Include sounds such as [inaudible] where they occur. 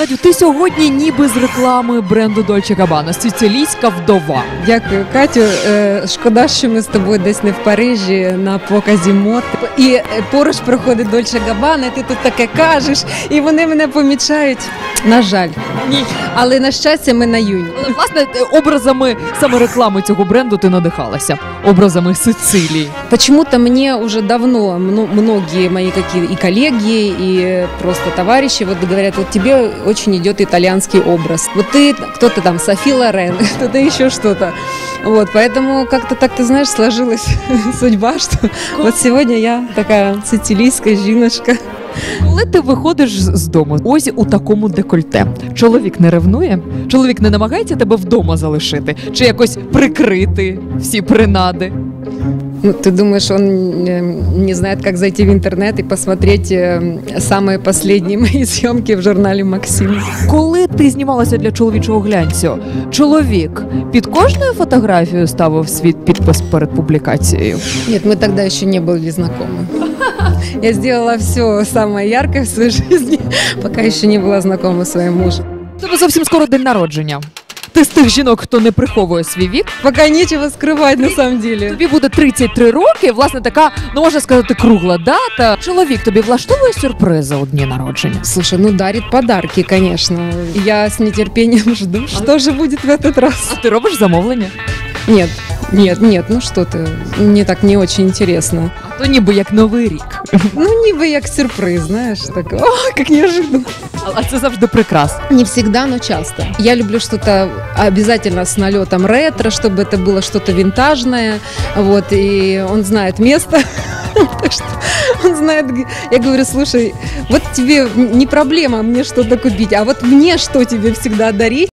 Надю, ти сьогодні ніби з реклами бренду Dolce Gabbana, сицилійська вдова. Дякую, Катю. Е, Шкода, що ми з тобою десь не в Парижі на показі мод. І е, поруч проходить Дольче Габана, і ти тут таке кажеш, і вони мене помічають. На жаль, Ні. але на щастя, ми на юні. Але власне е, образами саме реклами цього бренду ти надихалася. Образами Сицилії. Почему-то мне уже давно мно- многие мои какие и коллеги, и просто товарищи вот говорят, вот тебе очень идет итальянский образ. Вот ты, кто-то там, Софи Лорен, [laughs] кто-то еще что-то. Вот, поэтому как-то так, ты знаешь, сложилась [laughs] судьба, что вот сегодня я такая сицилийская жіночка. Коли ти виходиш з з дому, ось у такому декольте. Чоловік не ревнує? Чоловік не намагається тебе вдома залишити чи якось прикрити всі принади. Ну, ты думаешь, он э, не знает, как зайти в интернет и посмотреть э, самые последние мои [laughs] съемки в журнале «Максим»? Коли ти знімалася для чоловічого глянцю, чоловік під кожною фотографією ставив свій підпис перед публікацією. Нет, мы тогда еще не были знакомы. [laughs] Я сделала все самое яркое в своей [laughs] жизни, пока еще не была знакома с своим мужем. У Тебе зовсім скоро день народження. Ти з тих жінок, хто не приховує свій вік. Пока нечего скрывать на самом деле. Тобі буде 33 роки. Власне, така, ну можна сказати, кругла дата. Чоловік тобі влаштовує сюрпризи у дні народження. Слушай, ну дарит подарки, конечно. Я с нетерпением [laughs] жду, что же будет в этот раз. А ти робиш замовлення? Нет, нет, нет, ну что ты, мне так не очень интересно. А то ніби як новий рік. Ну, ніби як сюрприз, знаешь, так, о, как неожиданно. А- А це завжди прикрас. Не всегда, но часто. Я люблю что-то обязательно с налетом ретро, чтобы это было что-то винтажное. Вот, и он знает место. [laughs] Так что он знает, г- я говорю, слушай, вот тебе не проблема мне что-то купить, а вот мне что тебе всегда дарить?